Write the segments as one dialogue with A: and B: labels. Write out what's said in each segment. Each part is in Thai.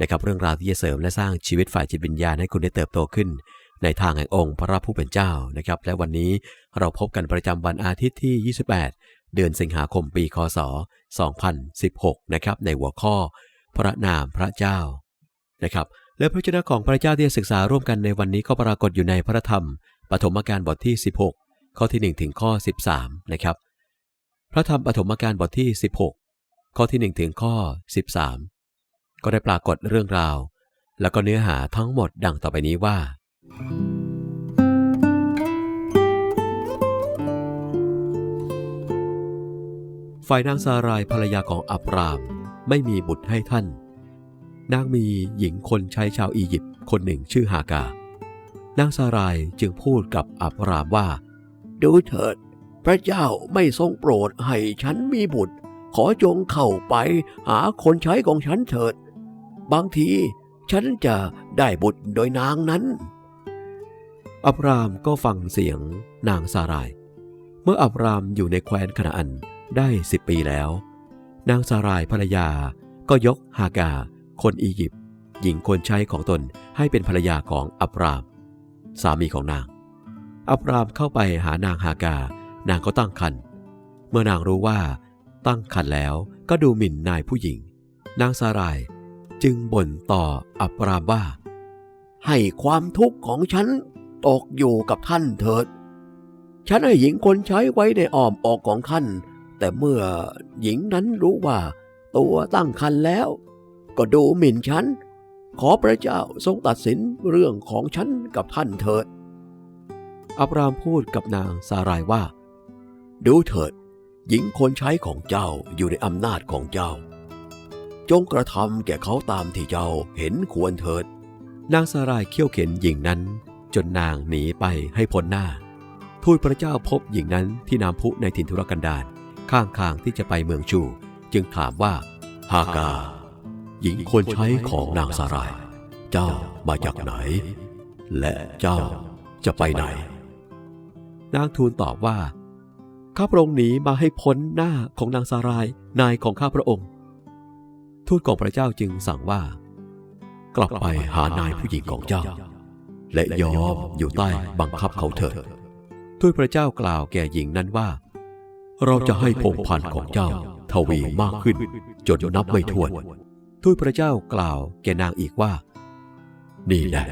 A: นะครับเรื่องราวที่จะเสริมและสร้างชีวิตฝ่ายจิตวิญญาณให้คุณได้เติบโตขึ้น ในทางแห่งองค์พระผู้เป็นเจ้านะครับ และวันนี้เราพบกันประจำวันอาทิตย์ที่ 28 เดือนสิงหาคมปีคศ 2016 นะครับในหัวข้อ พระนามพระเจ้านะครับและพระเจ้าของพระเจ้าที่จะศึกษาร่วมกันในวันนี้ก็ปรากฏอยู่ในพระธรรมปฐมกาลบทที่ 16 ข้อที่ 1 ถึงข้อ 13 นะครับ พระธรรมปฐมกาลบทที่ 16 ข้อที่ 1 ถึงข้อ 13 ก็ได้ปรากฏเรื่องราว แล้วก็เนื้อหาทั้งหมดดังต่อไปนี้ว่า ฝ่ายนางซารายภรรยาของอับรามไม่มีบุตรให้ท่าน นางมีหญิงคนใช้ชาวอียิปต์คนหนึ่งชื่อฮากา นางซารายจึงพูดกับอับรามว่า
B: ดูเถิด พระเจ้าไม่ทรงโปรดให้ฉันมีบุตรขอจงเข้าไปหาคนใช้ของฉันเถิด บางทีฉันจะได้บุตรโดยนางนั้น
A: อับรามก็ฟังเสียงนางซาราย เมื่ออับรามอยู่ในแคว้นคณาอันได้สิบปีแล้ว นางซารายภรรยาก็ยกฮากา คนอียิปต์หญิงคนใช้ของตนให้เป็นภรรยาของอับราม สามีของนาง อับรามเข้าไปหานางฮากา นางก็ตั้งครรภ์เมื่อนางรู้ว่าตั้งครรภ์แล้วก็ดูหมิ่นนายผู้หญิง นางซาราย จึงบ่นต่ออับรามว่า
B: ให้ความทุกข์ของฉันตกอยู่กับท่านเถิด ฉันให้หญิงคนใช้ไว้ในอ้อมอกของท่าน แต่เมื่อหญิงนั้นรู้ว่า ตัวตั้งครรภ์แล้ว ก็ดูหมิ่นฉัน ขอพระเจ้าทรงตัดสินเรื่องของฉันกับท่านเถิด
A: อับรามพูดกับนางซารายว่า
B: ดูเถิด หญิงคนใช้ของเจ้าอยู่ในอำนาจของเจ้า จงกระทำแก่เขาตามที่เจ้าเห็นควรเถิด
A: นางซารายเขี่ยวเข็นหญิงนั้น จนนางหนีไปให้พ้นหน้า ทูตพระเจ้าพบหญิงนั้นที่น้ำพุในถิ่นทุรกันดารข้างทางที่จะไปเมืองชู จึงถามว่า
B: ฮากา หญิงคนใช้ของนางสาราย เจ้ามาจากไหน และเจ้าจะไปไหน
A: นางทูลตอบว่า ข้าพระองค์หนีมาให้พ้นหน้าของนางซารายนายของข้าพระองค์ ทูตของพระเจ้าจึงสั่งว่า
B: กลับไปหานายผู้หญิงของเจ้า และยอมอยู่ใต้บังคับเขาเถิด
A: ทูตพระเจ้ากล่าวแก่หญิงนั้นว่า
B: เราจะให้พงพันธ์ของเจ้าทวีมากขึ้น จนนับไม่ถ้วน
A: ทูตพระเจ้ากล่าวแก่นางอีกว่า
B: นี่แหละ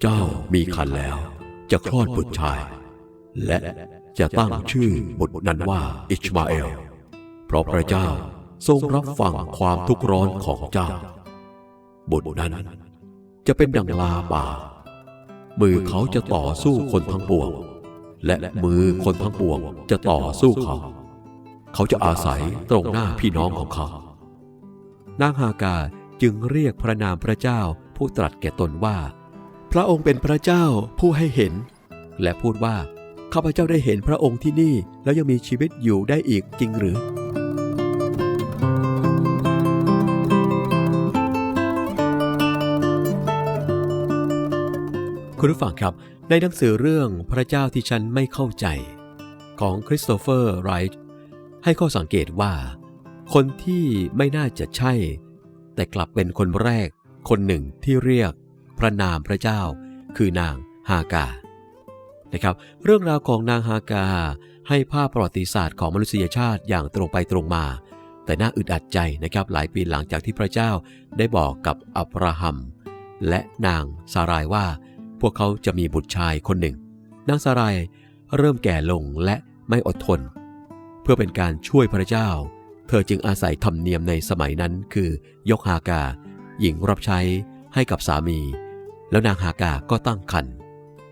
B: เจ้ามีคันแล้ว จะคลอดบุตรชาย และจะตั้งชื่อบุตรนั้นว่าอิชมาเอล เพราะพระเจ้า ทรงรับฟังความทุกข์ร้อนของเจ้าบุตรนั้นจะเป็นดังลาป่า มือเขาจะต่อสู้คนทั้งปวง และมือคนทั้งปวงจะต่อสู้เขา เขาจะอาศัยตรงหน้าพี่น้องของเขา
A: นางฮากาจึงเรียกพระนามพระเจ้าผู้ตรัสแก่ตนว่า พระองค์เป็นพระเจ้าผู้ให้เห็น และพูดว่าข้าพเจ้าได้เห็นพระองค์ที่นี่แล้วยังมีชีวิตอยู่ได้อีกจริงหรือ คุณผู้ฟังครับ ในหนังสือเรื่องพระเจ้าที่ฉันไม่เข้าใจ ของคริสโตเฟอร์ไรท์ให้ข้อสังเกตว่า คนที่ไม่น่าจะใช่ แต่กลับเป็นคนแรก คนหนึ่งที่เรียก พระนามพระเจ้า คือนางฮากานะครับ เรื่องราวของนางฮากา ให้ภาพประวัติศาสตร์ของมนุษยชาติอย่างตรงไปตรงมา แต่น่าอึดอัดใจนะครับ หลายปีหลังจากที่พระเจ้าได้บอกกับอับราฮัม และนางซารายว่า พวกเขาจะมีบุตรชายคนหนึ่ง นางซารายเริ่มแก่ลงและไม่อดทน เพื่อเป็นการช่วยพระเจ้า เธอจึงอาศัยธรรมเนียมในสมัยนั้นคือยกฮากา หญิงรับใช้ให้กับสามี แล้วนางฮากาก็ตั้งครรภ์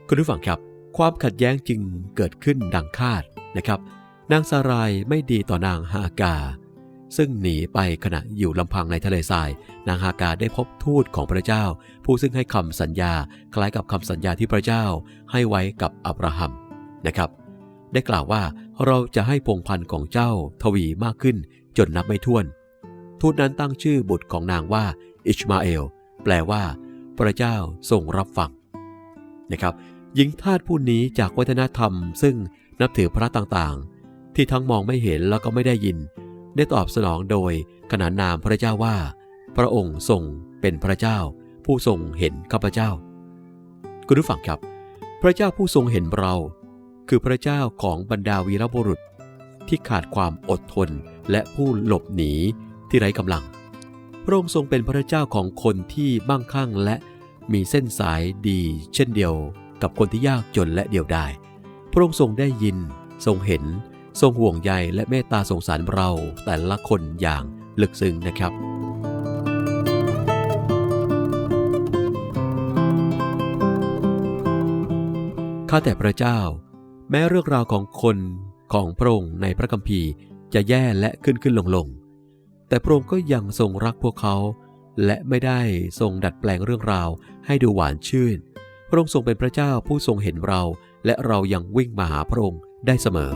A: คุณผู้ฟังครับ ความขัดแย้งจึงเกิดขึ้นดังคาดนะครับ นางซารายไม่ดีต่อนางฮากา ซึ่งหนีไปขณะอยู่ลำพังในทะเลทราย นางฮากาได้พบทูตของพระเจ้า ผู้ซึ่งให้คำสัญญา คล้ายกับคำสัญญาที่พระเจ้า ให้ไว้กับอับราฮัมนะครับ ได้กล่าวว่าเราจะให้พงพันธุ์ของเจ้าทวีมากขึ้น จนนับไม่ถ้วน ทูตนั้นตั้งชื่อบุตรของนางว่า อิชมาเอล แปลว่า พระเจ้าทรงรับฟังนะครับหญิงทาสผู้นี้จากวัฒนธรรม ซึ่งนับถือพระต่างๆ ที่ทั้งมองไม่เห็นแล้วก็ไม่ได้ยิน ได้ตอบสนองโดยขนานนามพระเจ้าว่า พระองค์ทรงเป็นพระเจ้า ผู้ทรงเห็นข้าพเจ้า คุณผู้ฟังครับ พระเจ้าผู้ทรงเห็นเรา คือพระเจ้าของบรรดาวีรบุรุษ ที่ขาดความอดทนและผู้หลบหนีที่ไร้กำลัง พระองค์ทรงเป็นพระเจ้าของคนที่มั่งคั่งและมีเส้นสายดี เช่นเดียวกับคนที่ยากจนและเดียวดาย พระองค์ทรงได้ยิน ทรงเห็น ทรงห่วงใยและเมตตาสงสารเราแต่ละคนอย่างลึกซึ้งนะครับ ข้าแต่พระเจ้า แม้เรื่องราวของคนของพระองค์ในพระคัมภีร์จะแย่และขึ้นขึ้นลงลง แต่พระองค์ก็ยังทรงรักพวกเขา และไม่ได้ทรงดัดแปลงเรื่องราวให้ดูหวานชื่น พระองค์ทรงเป็นพระเจ้าผู้ทรงเห็นเรา และเรายังวิ่งมาหาพระองค์ได้เสมอ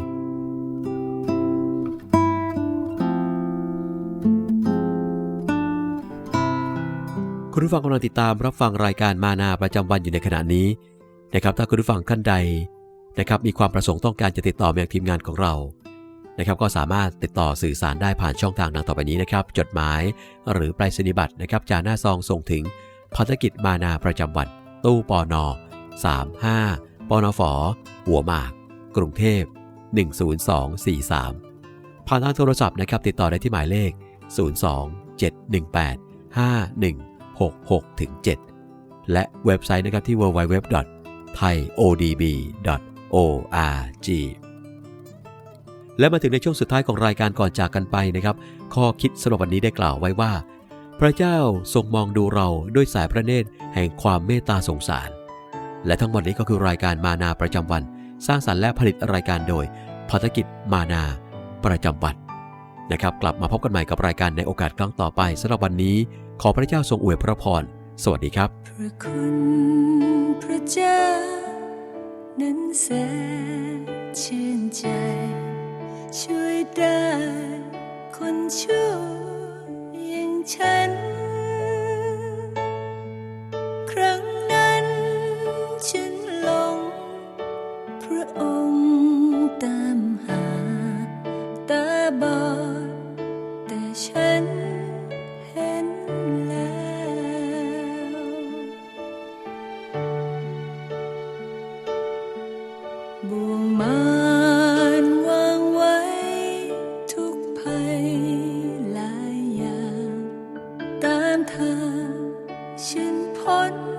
A: คุณผู้ฟังกำลังติดตามรับฟังรายการมานาประจำวันอยู่ในขณะนี้นะครับถ้าคุณผู้ฟังท่านใดนะครับมีความประสงค์ต้องการจะติดต่อมายังทีมงานของเรานะครับก็สามารถติดต่อสื่อสารได้ผ่านช่องทางดังต่อไปนี้นะครับจดหมายหรือไปรษณียบัตรนะครับจากหน้าซองส่งถึงพันธกิจมานาประจำวัน ตู้ปอนอ35ปอนอฝอหัวหมาก กรุงเทพ 10243 ผ่านทางโทรศัพท์นะครับติดต่อได้ที่หมายเลข 02 718 51 6 6 7 และเว็บไซต์นะครับที่ www.thaiodb.org และมาถึงในช่วงสุดท้ายของรายการก่อนจากกันไปนะครับ ข้อคิดสำหรับวันนี้ได้กล่าวไว้ว่า พระเจ้าทรงมองดูเราด้วยสายพระเนตรแห่งความเมตตาสงสาร และทั้งหมดนี้ก็คือรายการมานาประจำวัน สร้างสารรค์และผลิตรายการโดยภารกิจมานาประจำวันนะครับ กลับมาพบกันใหม่กับรายการในโอกาสครั้งต่อไปสำหรับวันนี้ ขอพระเจ้าทรงอวยพระพร สวัสดีครับ
C: พระคุณพระเจ้า นั้นแสนชื่นใจ ช่วยได้คนชั่วอย่างฉัน ครั้งนั้นฉันหลง พระองค์ตามหา ตาบอดาม